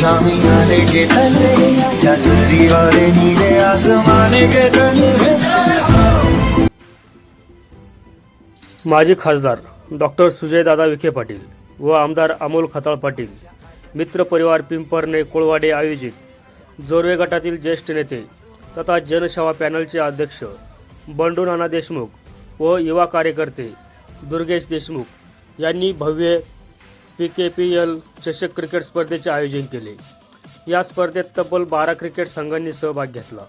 शामियाने के तले. जजरी वाले नीले आसमाने के तले. माजी खासदार डॉक्टर सुजयदादा विखे पाटील व आमदार अमोल खताळ पाटील मित्र परिवार पिंपरने कोळवाडे आयोजित जोरवे गटातील ज्येष्ठ नेते तथा जनसेवा पॅनलचे अध्यक्ष बंडू नाना देशमुख व युवा कार्यकर्ते दुर्गेश देशमुख यांनी भव्य पी के पी एल चषक क्रिकेट स्पर्धेचे आयोजन केले. या स्पर्धेत तब्बल बारा क्रिकेट संघांनी सहभाग घेतला.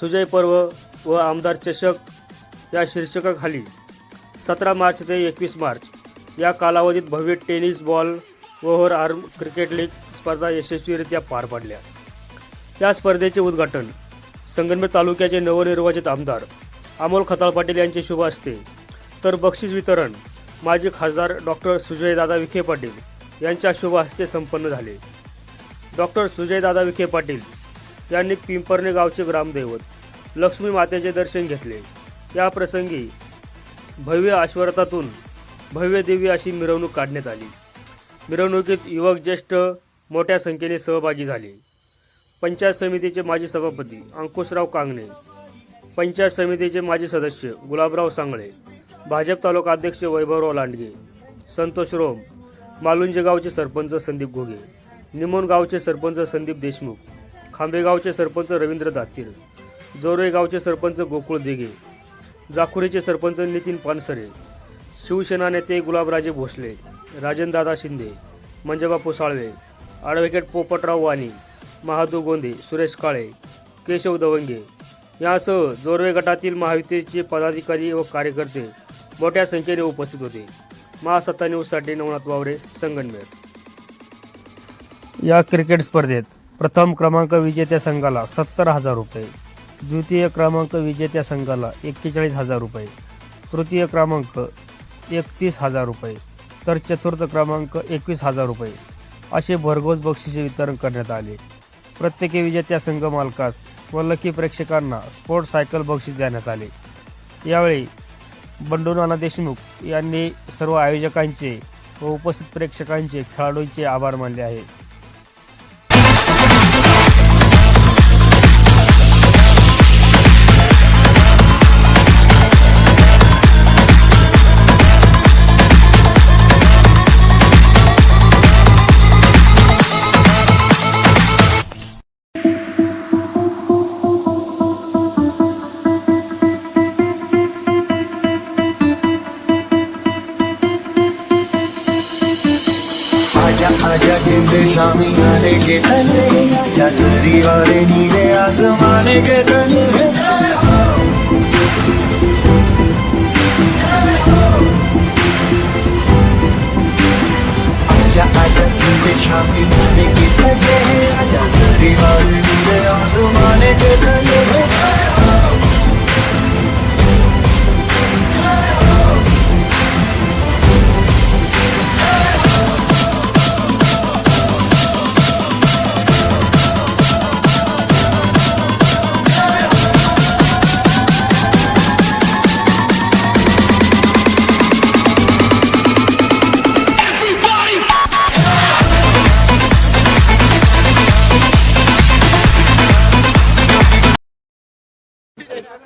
सुजय पर्व व आमदार चषक या शीर्षकाखाली सतरा मार्च ते एकवीस मार्च या कालावधीत भव्य tennis ball over arm cricket league स्पर्धा यशस्वीरित्या पार पडल्या. या स्पर्धेचे उद्घाटन संगमेर तालुक्याचे नवनिर्वाचित आमदार अमोल खताळ पाटील यांचे शुभ असते तर बक्षीस वितरण माजी खासदार डॉक्टर सुजयदादा विखे पाटील यांच्या शुभ हस्ते संपन्न झाले. डॉक्टर सुजयदादा विखे पाटील यांनी पिंपर्णे गावचे ग्रामदैवत लक्ष्मी मातेचे दर्शन घेतले. या प्रसंगी भव्य आश्वरतातून भव्य दिव्य अशी मिरवणूक काढण्यात आली. मिरवणुकीत युवक ज्येष्ठ मोठ्या संख्येने सहभागी झाले. पंचायत समितीचे माजी सभापती अंकुशराव कांगणे पंचायत समितीचे माजी सदस्य गुलाबराव सांगळे भाजप तालुका अध्यक्ष वैभवराव लांडगे संतोष रोम मालुंजे गावचे सरपंच संदीप घोगे निमोन गावचे सरपंच संदीप देशमुख खांबेगावचे सरपंच रवींद्र दातीर जोरवे गावचे सरपंच गोकुळ दिघे जाखुरीचे सरपंच नितीन पानसरे शिवसेना नेते गुलाबराजे भोसले राजनदादा शिंदे मंजबापू साळवे ॲडव्होकेट पोपटराव वाणी महादू गोंदे सुरेश काळे केशव दवंगे यासह जोरवे गटातील महायुतीचे पदाधिकारी व कार्यकर्ते मोठ्या संख्येने उपस्थित होते. महासत्ता न्यूजसाठी नवनाथ वावरे संगनमेर. या क्रिकेट स्पर्धेत प्रथम क्रमांक विजेत्या संघाला सत्तर हजार रुपये द्वितीय क्रमांक विजेत्या संघाला एक्केचाळीस हजार रुपये तृतीय क्रमांक एकतीस हजार रुपये तर चतुर्थ क्रमांक एकवीस हजार रुपये असे भरघोस बक्षिसे वितरण करण्यात आले. प्रत्येकी विजेत्या संघ मालकास व लकी प्रेक्षकांना स्पोर्ट सायकल बक्षीस देण्यात आले. यावेळी बंडू नाना देशमुख यांनी सर्व आयोजकांचे व उपस्थित प्रेक्षकांचे खेळाडूंचे आभार मानले आहे जिंदे शामी आने के तले जैसे वाले नीले आसमाने के तले आजा आजा जिंदे शामी आने के तले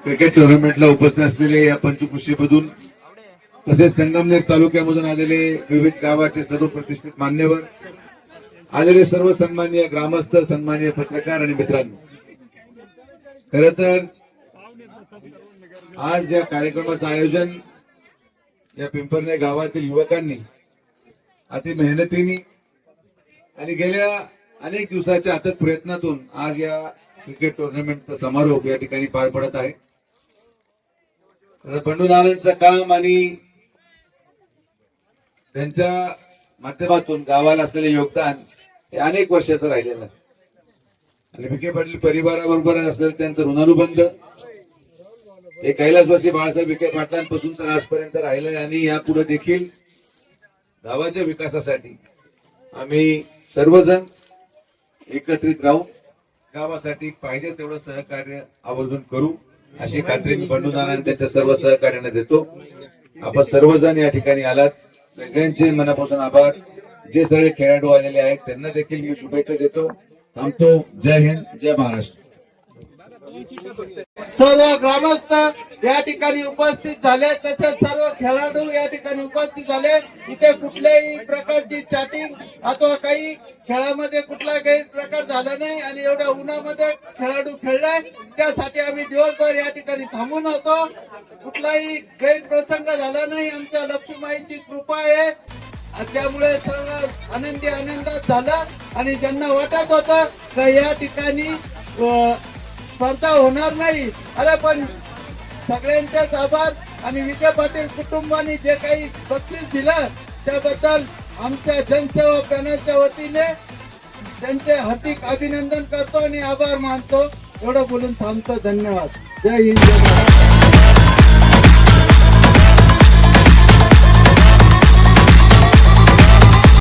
क्रिकेट टुर्नामेंटला उपस्थित असलेले या पंचकृषीमधून तसेच संगमनेर तालुक्यामधून आलेले विविध गावाचे सर्व प्रतिष्ठित मान्यवर आलेले सर्व सन्मान्य ग्रामस्थ सन्मान्य पत्रकार आणि मित्रांनो. खर तर आज या कार्यक्रमाचं आयोजन या पिंपरने गावातील युवकांनी अति मेहनतीने आणि गेल्या अनेक दिवसाच्या अथक प्रयत्नातून आज या क्रिकेट टुर्नामेंटचा समारोप या ठिकाणी पार पडत आहे. बंडू नानांचं काम आणि त्यांच्या माध्यमातून गावाला असलेले योगदान हे अनेक वर्षाचं राहिलेलं आहे. आणि विखे पाटील परिवाराबरोबर असलेलं त्यांचं ऋणानुबंध हे कैलासवासी बाळासाहेब विखे पाटलांपासून तर आजपर्यंत राहिलं आहे आणि यापुढे देखील गावाच्या विकासासाठी आम्ही सर्वजण एकत्रित राहून गावासाठी पाहिजे तेवढं सहकार्य आवर्जून करू. अशी खात्री मी बंडू नाना त्यांच्या सर्व सहकार्याने देतो. आपण सर्वजण या ठिकाणी आलात. सगळ्यांचे मनापासून आभार. जे सगळे खेळाडू आलेले आहेत त्यांना देखील मी शुभेच्छा देतो. थांबतो. जय हिंद. जय महाराष्ट्र. सर्व ग्रामस्थ या ठिकाणी उपस्थित झाले तसेच सर्व खेळाडू या ठिकाणी उपस्थित झाले. इथे कुठल्याही प्रकारची चॅटिंग अथवा काही खेळामध्ये कुठला काही प्रकार झाला नाही आणि एवढ्या उन्हामध्ये खेळाडू खेळलाय त्यासाठी आम्ही दिवसभर या ठिकाणी थांबून होतो. कुठलाही गैरप्रसंग झाला नाही. आमच्या लक्ष्मीबाईंची कृपा आहे. त्यामुळे सर्व आनंदी आनंदात झाला आणि ज्यांना वाटत होतं का या ठिकाणी स्पर्धा होणार नाही. अरे पण सगळ्यांचेच आभार आणि विजय पाटील कुटुंबाने जे काही बक्षीस दिलं त्याबद्दल आमच्या जनसेवा पॅनलच्या वतीने त्यांचे हार्दिक अभिनंदन करतो आणि आभार मानतो. एवढं बोलून थांबतो. धन्यवाद. जय हिंद. जय महाराष्ट्र.